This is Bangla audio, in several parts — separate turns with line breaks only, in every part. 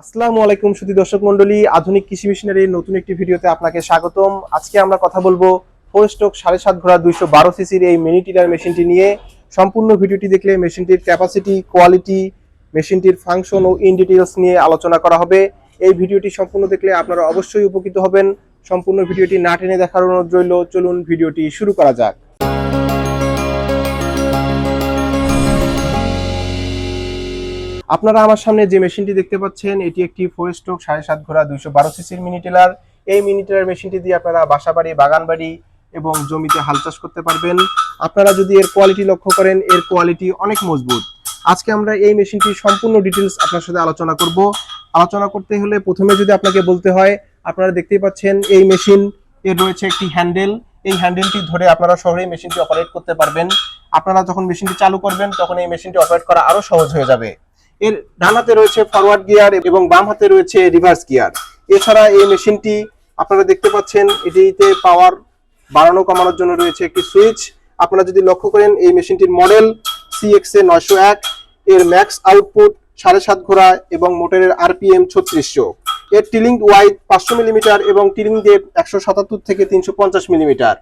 আসসালামু আলাইকুম সুধী দর্শক মন্ডলী আধুনিক কৃষি মেশিনারির নতুন একটি ভিডিওতে আপনাকে স্বাগতম। আজকে আমরা কথা বলব ফোর স্ট্রোক সাড়ে সাত ঘোড়া দুইশো বারো সিসির এই মিনি টিলার মেশিনটি নিয়ে। সম্পূর্ণ ভিডিওটি দেখলে মেশিনটির ক্যাপাসিটি কোয়ালিটি মেশিনটির ফাংশন ও ইন ডিটেলস নিয়ে আলোচনা করা হবে। এই ভিডিওটি সম্পূর্ণ দেখলে আপনারা অবশ্যই উপকৃত হবেন। সম্পূর্ণ ভিডিওটি না টেনে দেখার অনুরোধ রইল, চলুন ভিডিওটি শুরু করা যাক। আপনারা আমার সামনে যে মেশিনটি দেখতে পাচ্ছেন, এটি একটি ফোর স্ট্রোক সাড়ে সাত ঘোড়া দুইশো বারো সিসির মিনি টেলার এই মিনি টেলার মেশিনটি দিয়ে আপনারা বাসাবাড়ি বাগান বাড়ি এবং জমিতে হাল চাষ করতে পারবেন। আপনারা যদি এর কোয়ালিটি লক্ষ্য করেন, এর কোয়ালিটি অনেক মজবুত। আজকে আমরা এই মেশিনটির সম্পূর্ণ ডিটেলস আপনার সাথে আলোচনা করব। আলোচনা করতে হলে প্রথমে যদি আপনাকে বলতে হয়, আপনারা দেখতেই পাচ্ছেন এই মেশিন, এর রয়েছে একটি হ্যান্ডেল এই হ্যান্ডেলটি ধরে আপনারা সহজেই মেশিনটি অপারেট করতে পারবেন। আপনারা যখন মেশিনটি চালু করবেন, তখন এই মেশিনটি অপারেট করা আরও সহজ হয়ে যাবে। এর ডান হাতে রয়েছে ফরওয়ার্ড গিয়ার এবং বাম হাতে রয়েছে রিভার্স গিয়ার এছাড়া এই মেশিনটি আপনারা দেখতে পাচ্ছেন, এটিতে পাওয়ার বাড়ানো কমানোর জন্য রয়েছে একটি সুইচ আপনারা যদি লক্ষ্য করেন, এই মেশিনটির মডেল সিএক্স এ নয়শো এক, এর ম্যাক্স আউটপুট সাড়ে সাত ঘোড়া এবং মোটরের আরপিএম ছত্রিশশো। এর টিলিং ওয়াইড পাঁচশো মিলিমিটার এবং টিলিং ডেপ একশো সাতাত্তর থেকে তিনশো পঞ্চাশ মিলিমিটার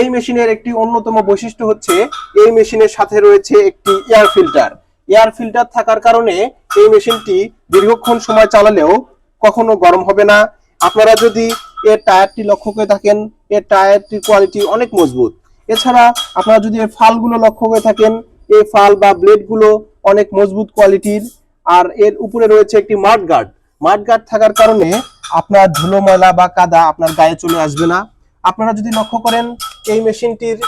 এই মেশিনের একটি অন্যতম বৈশিষ্ট্য হচ্ছে, এই মেশিনের সাথে রয়েছে একটি এয়ার ফিল্টার এয়ার ফিল্টার থাকার কারণে এই মেশিনটি দীর্ঘক্ষণ সময় চালালেও কখনো গরম হবে না। আপনারা যদি এর টায়ারটি লক্ষ্য করে থাকেন এর টায়ারটির কোয়ালিটি অনেক মজবুত। এছাড়া আপনারা যদি এর ফালগুলো লক্ষ্য করে থাকেন এই ফাল বা ব্লেডগুলো অনেক মজবুত কোয়ালিটির আর এর উপরে রয়েছে একটি মাড গার্ড। মাড গার্ড থাকার কারণে আপনার ধুলো, ময়লা বা কাদা আপনার গায়ে চলে আসবে না। আপনারা যদি লক্ষ্য করেন, এই মেশিনটির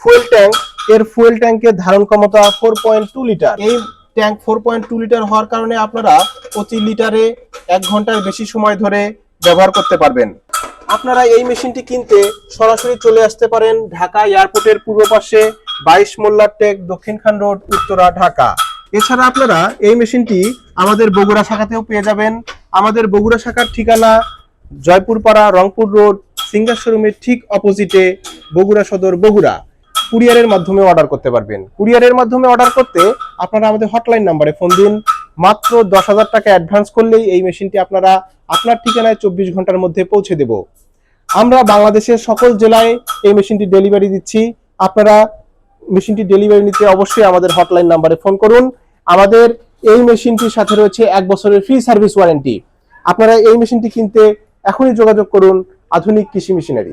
ফুয়েল ট্যাঙ্ক এর ফুয়েল ট্যাঙ্কের ধারণ ক্ষমতা ফোর পয়েন্ট টু লিটার এই tank four point two litre হওয়ার কারণে আপনারা প্রতি লিটারে এক ঘণ্টার বেশি সময় ধরে ব্যবহার করতে পারবেন। আপনারা এই মেশিনটি কিনতে সরাসরি চলে আসতে পারেন ঢাকা এয়ারপোর্টের পূর্ব পাশে বাইশ মোল্লার টেক দক্ষিণখান রোড, উত্তরা, ঢাকা। এছাড়া আপনারা এই মেশিনটি আমাদের বগুড়া শাখাতেও পেয়ে যাবেন। আমাদের বগুড়া শাখার ঠিকানা জয়পুরপাড়া, রংপুর রোড সিঙ্গার শোরুমের ঠিক অপোজিটে বগুড়া সদর বগুড়া। কুরিয়ারের মাধ্যমে অর্ডার করতে পারবেন। কুরিয়ারের মাধ্যমে অর্ডার করতে আপনারা আমাদের হটলাইন নাম্বারে ফোন দিন। মাত্র দশ হাজার টাকা অ্যাডভান্স করলেই এই মেশিনটি আপনারা আপনার ঠিকানায় চব্বিশ ঘণ্টার মধ্যে পৌঁছে দেব। আমরা বাংলাদেশের সকল জেলায় এই মেশিনটি ডেলিভারি দিচ্ছি। আপনারা মেশিনটি ডেলিভারি নিতে অবশ্যই আমাদের হটলাইন নাম্বারে ফোন করুন। আমাদের এই মেশিনটির সাথে রয়েছে এক বছরের ফ্রি সার্ভিস ওয়ারেন্টি আপনারা এই মেশিনটি কিনতে এখনই যোগাযোগ করুন আধুনিক কৃষি মেশিনারি